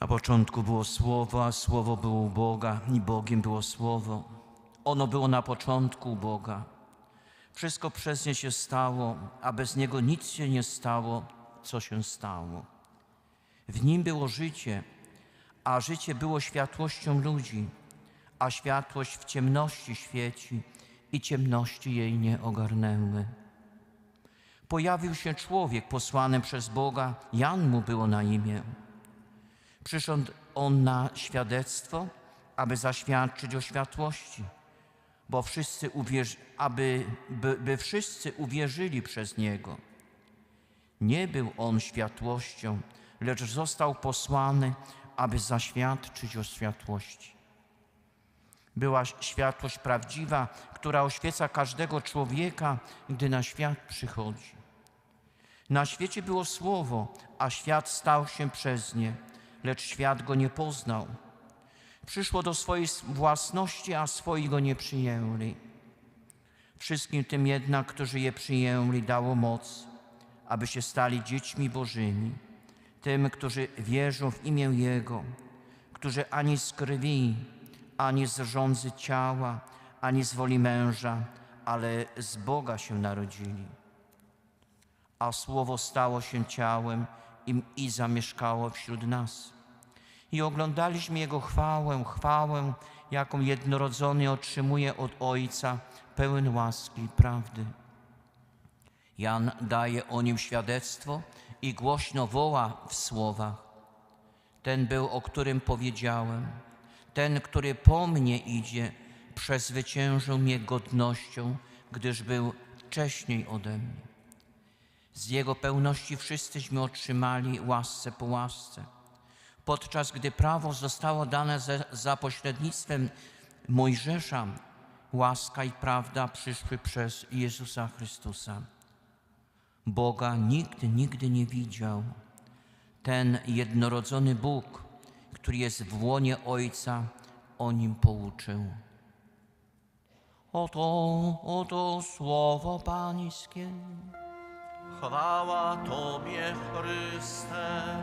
Na początku było Słowo, a Słowo było u Boga i Bogiem było Słowo. Ono było na początku u Boga. Wszystko przez nie się stało, a bez Niego nic się nie stało, co się stało. W Nim było życie, a życie było światłością ludzi, a światłość w ciemności świeci i ciemności jej nie ogarnęły. Pojawił się człowiek posłany przez Boga, Jan mu było na imię. Przyszedł on na świadectwo, aby zaświadczyć o światłości, bo wszyscy uwierzy, aby by, by wszyscy uwierzyli przez niego. Nie był on światłością, lecz został posłany, aby zaświadczyć o światłości. Była światłość prawdziwa, która oświeca każdego człowieka, gdy na świat przychodzi. Na świecie było słowo, a świat stał się przez nie, lecz świat go nie poznał. Przyszło do swojej własności, a swoi go nie przyjęli. Wszystkim tym jednak, którzy je przyjęli, dało moc, aby się stali dziećmi Bożymi, tym, którzy wierzą w imię Jego, którzy ani z krwi, ani z rządzy ciała, ani z woli męża, ale z Boga się narodzili a Słowo stało się ciałem i, i zamieszkało wśród nas. I oglądaliśmy Jego chwałę, chwałę, jaką jednorodzony otrzymuje od Ojca, pełen łaski i prawdy. Jan daje o nim świadectwo i głośno woła w słowach. Ten był, o którym powiedziałem, ten, który po mnie idzie, przezwyciężył mnie godnością, gdyż był wcześniej ode mnie. Z Jego pełności wszyscyśmy otrzymali łasce po łasce. Podczas gdy prawo zostało dane za, za pośrednictwem Mojżesza, łaska i prawda przyszły przez Jezusa Chrystusa. Boga nikt nigdy nie widział. Ten jednorodzony Bóg, który jest w łonie Ojca, o nim pouczył. Oto, oto słowo Pańskie. Chwała Tobie, Chryste.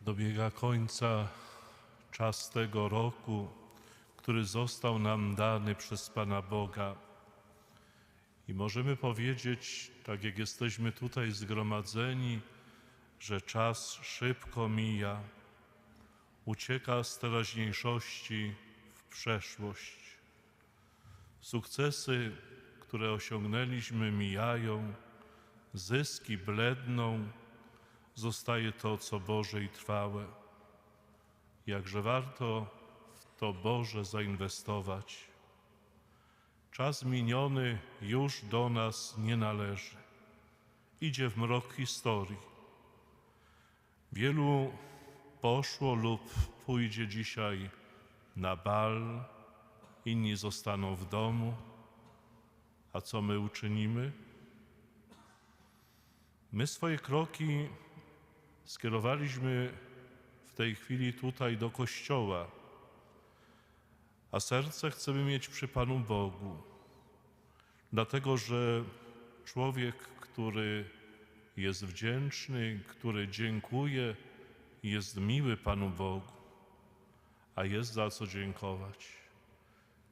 Dobiega końca czas tego roku, który został nam dany przez Pana Boga. I możemy powiedzieć, tak jak jesteśmy tutaj zgromadzeni, że czas szybko mija, ucieka z teraźniejszości w przeszłość. Sukcesy, które osiągnęliśmy, mijają, zyski bledną, zostaje to, co Boże i trwałe. Jakże warto w to Boże zainwestować. Czas miniony już do nas nie należy. Idzie w mrok historii. Wielu poszło lub pójdzie dzisiaj na bal, inni zostaną w domu. A co my uczynimy? My swoje kroki skierowaliśmy w tej chwili tutaj do kościoła, a serce chcemy mieć przy Panu Bogu. Dlatego, że człowiek, który jest wdzięczny, który dziękuje, jest miły Panu Bogu, a jest za co dziękować.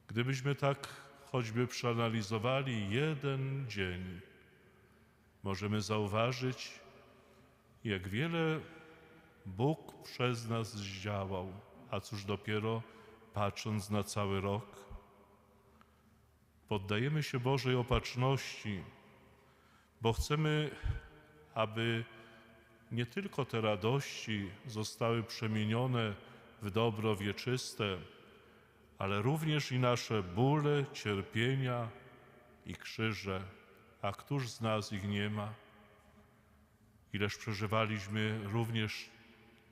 Gdybyśmy tak choćby przeanalizowali jeden dzień, możemy zauważyć, jak wiele Bóg przez nas zdziałał, a cóż dopiero patrząc na cały rok. Poddajemy się Bożej opatrzności, bo chcemy, aby nie tylko te radości zostały przemienione w dobro wieczyste, ale również i nasze bóle, cierpienia i krzyże a któż z nas ich nie ma? Ileż przeżywaliśmy również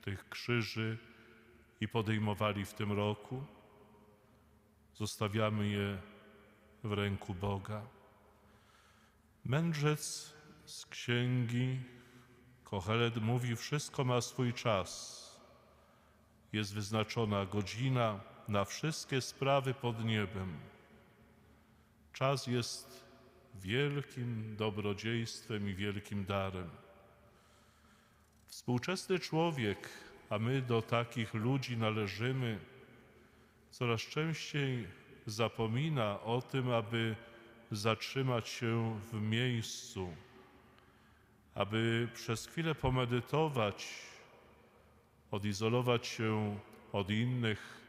tych krzyży i podejmowali w tym roku? Zostawiamy je w ręku Boga. Mędrzec z księgi Kohelet mówi: Wszystko ma swój czas. Jest wyznaczona godzina na wszystkie sprawy pod niebem. Czas jest wielkim dobrodziejstwem i wielkim darem. Współczesny człowiek, a my do takich ludzi należymy, coraz częściej zapomina o tym, aby zatrzymać się w miejscu, aby przez chwilę pomedytować, odizolować się od innych,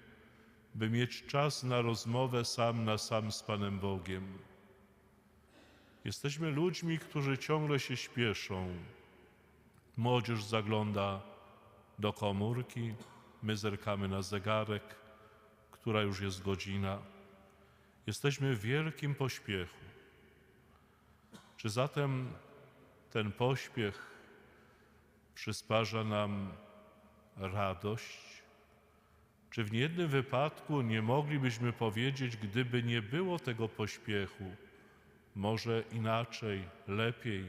by mieć czas na rozmowę sam na sam z Panem Bogiem. Jesteśmy ludźmi, którzy ciągle się śpieszą. Młodzież zagląda do komórki, my zerkamy na zegarek, która już jest godzina. Jesteśmy w wielkim pośpiechu. Czy zatem ten pośpiech przysparza nam radość? Czy w niejednym wypadku nie moglibyśmy powiedzieć, gdyby nie było tego pośpiechu, może inaczej, lepiej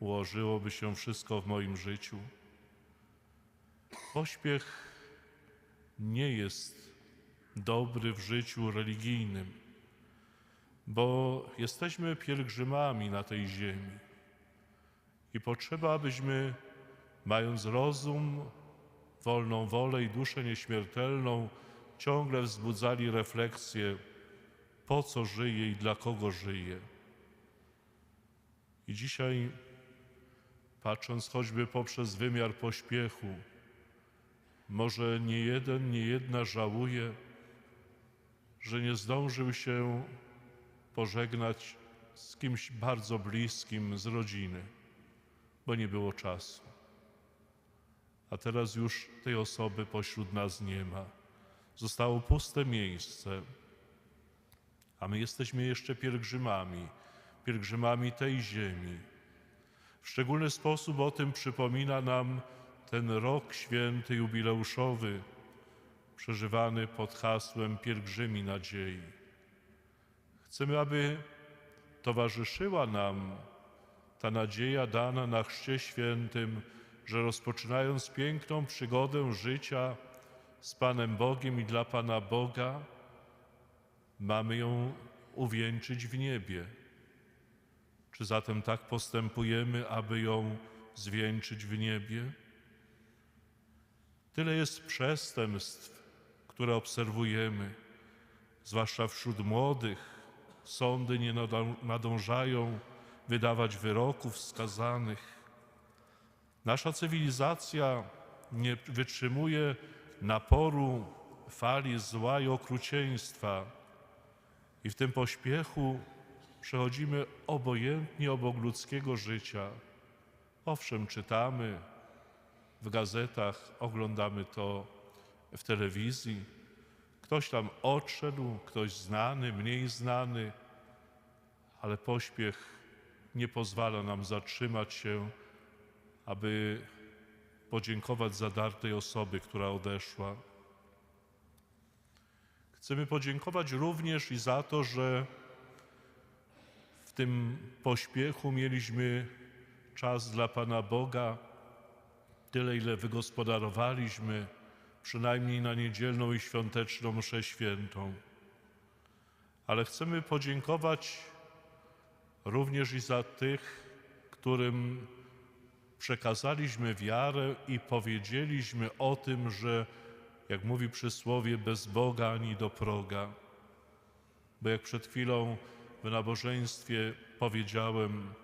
ułożyłoby się wszystko w moim życiu? Pośpiech nie jest dobry w życiu religijnym, bo jesteśmy pielgrzymami na tej ziemi i potrzeba, abyśmy, mając rozum, wolną wolę i duszę nieśmiertelną, ciągle wzbudzali refleksję, po co żyje i dla kogo żyje. I dzisiaj, patrząc choćby poprzez wymiar pośpiechu, może nie jeden, nie jedna żałuje, że nie zdążył się pożegnać z kimś bardzo bliskim z rodziny, bo nie było czasu. A teraz już tej osoby pośród nas nie ma. Zostało puste miejsce, a my jesteśmy jeszcze pielgrzymami, pielgrzymami tej ziemi. W szczególny sposób o tym przypomina nam ten rok święty jubileuszowy, przeżywany pod hasłem Pielgrzymi Nadziei. Chcemy, aby towarzyszyła nam ta nadzieja dana na Chrzcie Świętym, że rozpoczynając piękną przygodę życia z Panem Bogiem i dla Pana Boga, mamy ją uwieńczyć w niebie. Czy zatem tak postępujemy, aby ją zwieńczyć w niebie? Tyle jest przestępstw, które obserwujemy, zwłaszcza wśród młodych. Sądy nie nadążają wydawać wyroków skazanych. Nasza cywilizacja nie wytrzymuje naporu fali zła i okrucieństwa, i w tym pośpiechu przechodzimy obojętnie obok ludzkiego życia. Owszem, czytamy w gazetach, oglądamy to w telewizji. Ktoś tam odszedł, ktoś znany, mniej znany, ale pośpiech nie pozwala nam zatrzymać się, aby podziękować za dar tej osoby, która odeszła. Chcemy podziękować również i za to, że w tym pośpiechu mieliśmy czas dla Pana Boga, tyle ile wygospodarowaliśmy, przynajmniej na niedzielną i świąteczną mszę świętą. Ale chcemy podziękować również i za tych, którym przekazaliśmy wiarę i powiedzieliśmy o tym, że jak mówi przysłowie, bez Boga ani do proga. Bo jak przed chwilą w nabożeństwie powiedziałem,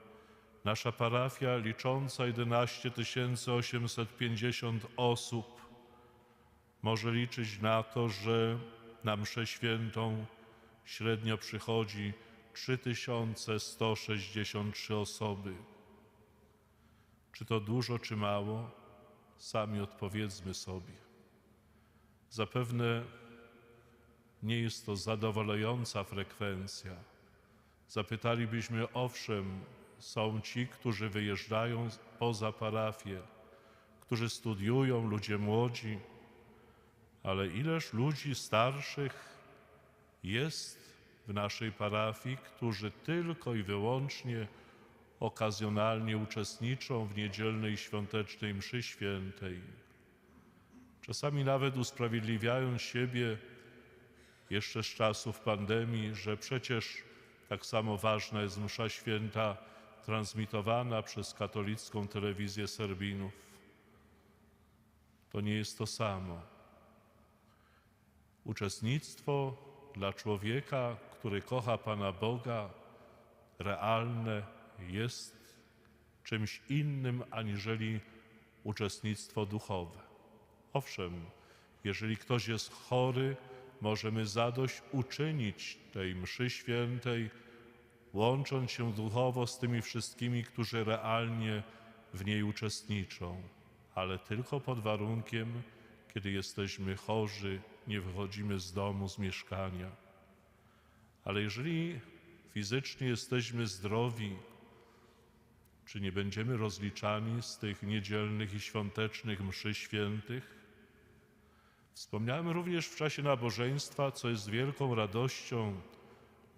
nasza parafia licząca 11 850 osób może liczyć na to, że na mszę świętą średnio przychodzi 3163 osoby. Czy to dużo, czy mało? Sami odpowiedzmy sobie. Zapewne nie jest to zadowalająca frekwencja. Zapytalibyśmy, owszem, są ci, którzy wyjeżdżają poza parafię, którzy studiują, ludzie młodzi, ale ileż ludzi starszych jest w naszej parafii, którzy tylko i wyłącznie okazjonalnie uczestniczą w niedzielnej świątecznej mszy świętej. Czasami nawet usprawiedliwiają siebie jeszcze z czasów pandemii, że przecież tak samo ważna jest msza święta transmitowana przez katolicką telewizję Serbinów. To nie jest to samo. Uczestnictwo dla człowieka, który kocha Pana Boga, realne jest czymś innym aniżeli uczestnictwo duchowe. Owszem, jeżeli ktoś jest chory, możemy zadość uczynić tej mszy świętej, łącząc się duchowo z tymi wszystkimi, którzy realnie w niej uczestniczą, ale tylko pod warunkiem, kiedy jesteśmy chorzy, nie wychodzimy z domu, z mieszkania. Ale jeżeli fizycznie jesteśmy zdrowi, czy nie będziemy rozliczani z tych niedzielnych i świątecznych mszy świętych? Wspomniałem również w czasie nabożeństwa, co jest wielką radością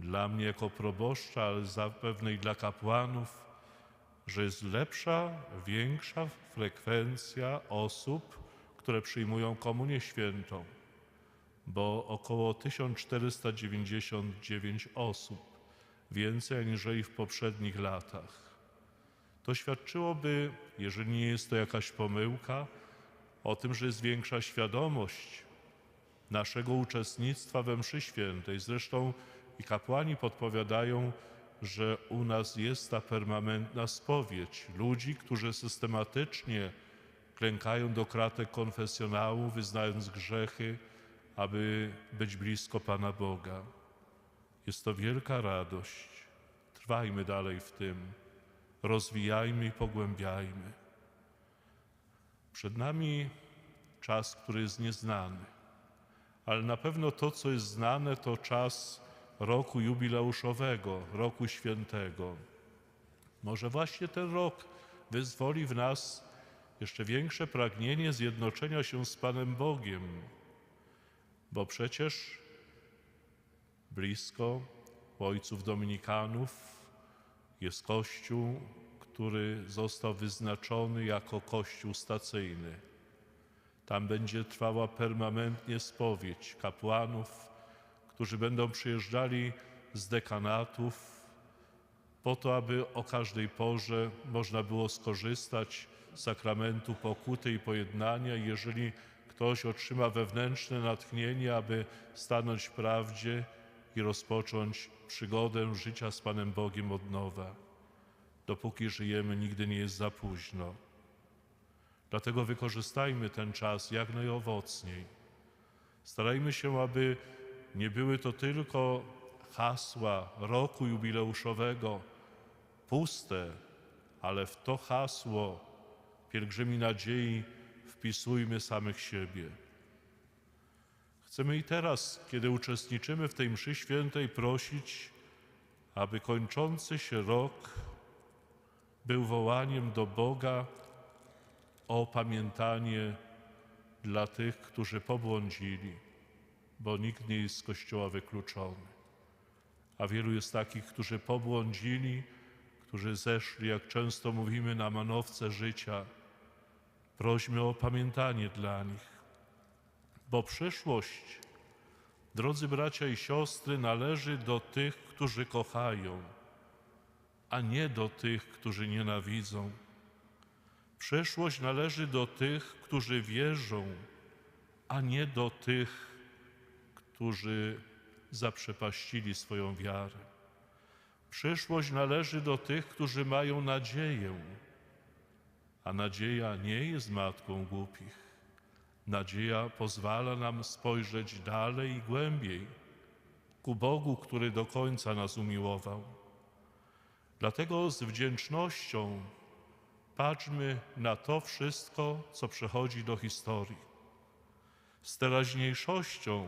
dla mnie jako proboszcza, ale zapewne i dla kapłanów, że jest lepsza, większa frekwencja osób, które przyjmują komunię świętą, bo około 1499 osób, więcej aniżeli w poprzednich latach. To świadczyłoby, jeżeli nie jest to jakaś pomyłka, o tym, że jest większa świadomość naszego uczestnictwa we mszy świętej. Zresztą i kapłani podpowiadają, że u nas jest ta permanentna spowiedź ludzi, którzy systematycznie klękają do kratek konfesjonału, wyznając grzechy, aby być blisko Pana Boga. Jest to wielka radość. Trwajmy dalej w tym rozwijajmy i pogłębiajmy. Przed nami czas, który jest nieznany, ale na pewno to, co jest znane, to czas roku jubileuszowego, roku świętego. Może właśnie ten rok wyzwoli w nas jeszcze większe pragnienie zjednoczenia się z Panem Bogiem, bo przecież blisko ojców dominikanów jest Kościół, który został wyznaczony jako Kościół stacyjny. Tam będzie trwała permanentnie spowiedź kapłanów, którzy będą przyjeżdżali z dekanatów po to, aby o każdej porze można było skorzystać z sakramentu pokuty i pojednania. Jeżeli ktoś otrzyma wewnętrzne natchnienie, aby stanąć w prawdzie i rozpocząć przygodę życia z Panem Bogiem od nowa. Dopóki żyjemy, nigdy nie jest za późno. Dlatego wykorzystajmy ten czas jak najowocniej. Starajmy się, aby nie były to tylko hasła roku jubileuszowego, puste, ale w to hasło pielgrzymi nadziei wpisujmy samych siebie. Chcemy i teraz, kiedy uczestniczymy w tej mszy świętej, prosić, aby kończący się rok był wołaniem do Boga o opamiętanie dla tych, którzy pobłądzili, bo nikt nie jest z Kościoła wykluczony. A wielu jest takich, którzy pobłądzili, którzy zeszli, jak często mówimy, na manowce życia. Prośmy o opamiętanie dla nich bo przyszłość, drodzy bracia i siostry, należy do tych, którzy kochają, a nie do tych, którzy nienawidzą. Przyszłość należy do tych, którzy wierzą, a nie do tych, którzy zaprzepaścili swoją wiarę. Przyszłość należy do tych, którzy mają nadzieję, a nadzieja nie jest matką głupich. Nadzieja pozwala nam spojrzeć dalej i głębiej ku Bogu, który do końca nas umiłował. Dlatego z wdzięcznością patrzmy na to wszystko, co przechodzi do historii. Z teraźniejszością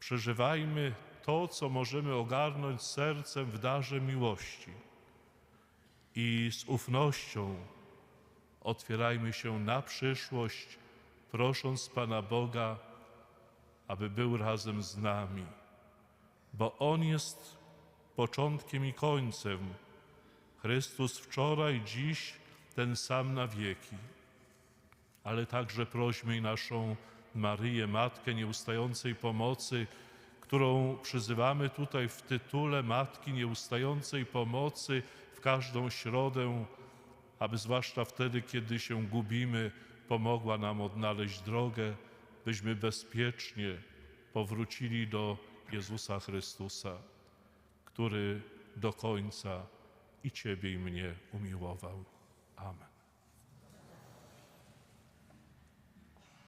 przeżywajmy to, co możemy ogarnąć sercem w darze miłości. I z ufnością otwierajmy się na przyszłość, prosząc Pana Boga, aby był razem z nami, bo On jest początkiem i końcem. Chrystus wczoraj, dziś, ten sam na wieki. Ale także prośmy naszą Maryję, Matkę Nieustającej Pomocy, którą przyzywamy tutaj w tytule Matki Nieustającej Pomocy w każdą środę, aby zwłaszcza wtedy, kiedy się gubimy, pomogła nam odnaleźć drogę, byśmy bezpiecznie powrócili do Jezusa Chrystusa, który do końca i Ciebie i mnie umiłował. Amen.